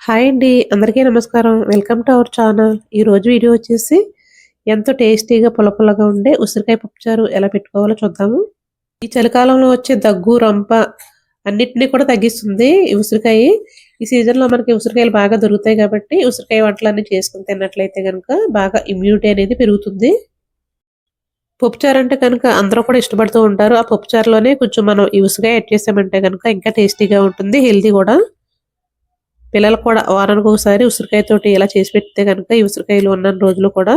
Hi అండి అందరికీ నమస్కారం. Welcome to our channel. ఈ రోజు వీడియో వచ్చేసి ఎంతో టేస్టీగా పొలపొలగా ఉండే ఉసిరికాయ పప్పుచారు ఎలా పెట్టుకోవాలో చూద్దాము. ఈ చలికాలంలో వచ్చే దగ్గు రంప అన్నిటినీ కూడా తగ్గిస్తుంది ఈ ఉసిరికాయ. ఈ సీజన్లో మనకి ఉసిరికాయలు బాగా దొరుకుతాయి కాబట్టి ఉసిరికాయ వంటలన్నీ చేసుకుని తిన్నట్లయితే కనుక బాగా ఇమ్యూనిటీ అనేది పెరుగుతుంది. పప్పుచారు అంటే కనుక అందరూ కూడా ఇష్టపడుతూ ఉంటారు. ఆ పప్పుచారులోనే కొంచెం మనం ఈ ఉసిరికాయ యాడ్ చేసామంటే కనుక ఇంకా టేస్టీగా ఉంటుంది హెల్తీ కూడా. పిల్లలకు కూడా వారానికి ఒకసారి ఉసిరికాయతోటి ఇలా చేసి పెడితే కనుక ఈ ఉసిరికాయలు ఉన్న రోజులు కూడా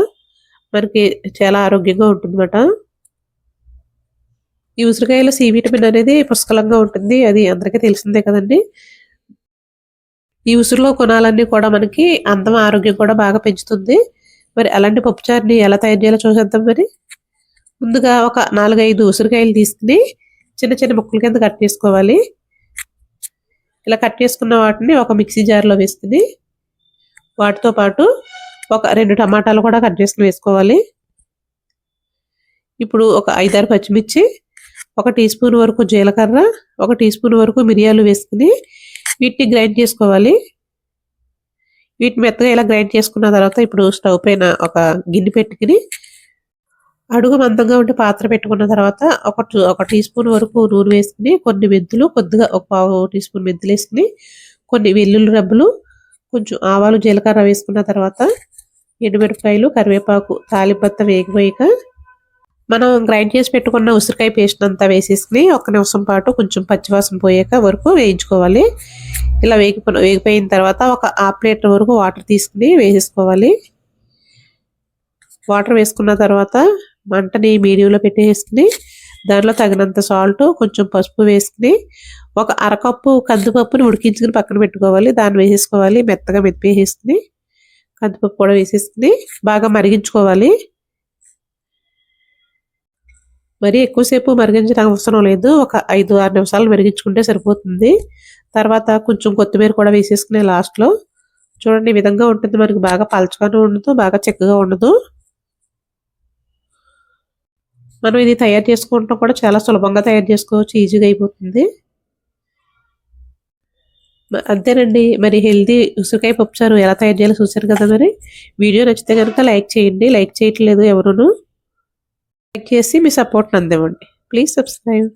మనకి చాలా ఆరోగ్యంగా ఉంటుందన్నమాట. ఈ ఉసిరికాయలో సి విటమిన్ అనేది పుష్కలంగా ఉంటుంది. అది అందరికీ తెలిసిందే కదండి. ఈ ఉసిరిలో కొనాలన్నీ కూడా మనకి అందం ఆరోగ్యం కూడా బాగా పెంచుతుంది. మరి అలాంటి పప్పుచారుని ఎలా తయారు చేయాలో చూసేద్దాం మరి. ముందుగా ఒక నాలుగైదు ఉసిరికాయలు తీసుకుని చిన్న చిన్న ముక్కల కింద కట్ చేసుకోవాలి. ఇలా కట్ చేసుకున్న వాటిని ఒక మిక్సీ జార్లో వేసుకుని వాటితో పాటు ఒక రెండు టమాటాలు కూడా కట్ చేసుకుని వేసుకోవాలి. ఇప్పుడు ఒక ఐదారు పచ్చిమిర్చి ఒక టీ స్పూన్ వరకు జీలకర్ర ఒక టీ స్పూన్ వరకు మిరియాలు వేసుకుని వీటిని గ్రైండ్ చేసుకోవాలి. వీటిని మెత్తగా ఇలా గ్రైండ్ చేసుకున్న తర్వాత ఇప్పుడు స్టవ్ పైన ఒక గిన్నె పెట్టుకుని అడుగు మందంగా ఉండి పాత్ర పెట్టుకున్న తర్వాత ఒక ఒక టీ స్పూన్ వరకు నూనె వేసుకుని కొన్ని మెంతులు కొద్దిగా ఒక పావు టీ స్పూన్ మెంతులు వేసుకుని కొన్ని వెల్లుల్లి రబ్బులు కొంచెం ఆవాలు జీలకర్ర వేసుకున్న తర్వాత ఎండుమిరపకాయలు కరివేపాకు తాలిపత్త వేగిపోయాక మనం గ్రైండ్ చేసి పెట్టుకున్న ఉసిరికాయ పేస్ట్ అంతా వేసేసుకుని ఒక నిమిషం పాటు కొంచెం పచ్చివాసన పోయాక వరకు వేయించుకోవాలి. ఇలా వేగి వేగిపోయిన తర్వాత ఒక హాఫ్ ప్లేట్ వరకు వాటర్ తీసుకుని వేసేసుకోవాలి. వాటర్ వేసుకున్న తర్వాత మంటని మీడియంలో పెట్టేసుకుని దానిలో తగినంత సాల్ట్ కొంచెం పసుపు వేసుకుని ఒక అరకప్పు కందిపప్పుని ఉడికించుకుని పక్కన పెట్టుకోవాలి. దాన్ని వేసేసుకోవాలి. మెత్తగా మెత్తిపేసేసుకుని కందిపప్పు కూడా వేసేసుకుని బాగా మరిగించుకోవాలి. మరి ఎక్కువసేపు మరిగించడం అవసరం లేదు. ఒక ఐదు ఆరు నిమిషాలు మరిగించుకుంటే సరిపోతుంది. తర్వాత కొంచెం కొత్తిమీర కూడా వేసేసుకునే లాస్ట్లో చూడండి ఈ విధంగా ఉంటుంది. మనకి బాగా పలచగానే ఉండదు బాగా చెక్కగా ఉండదు. మనం ఇది తయారు చేసుకుంటాం కూడా చాలా సులభంగా తయారు చేసుకోవచ్చు ఈజీగా అయిపోతుంది. అంతేనండి. మరి హెల్దీ ఉసిరికాయ పప్పుచారు ఎలా తయారు చేయాలో చూశారు కదా మరి. వీడియో నచ్చితే కనుక లైక్ చేయండి. లైక్ చేయట్లేదు ఎవరును. లైక్ చేసి మీ సపోర్ట్ని అందివ్వండి. Please subscribe.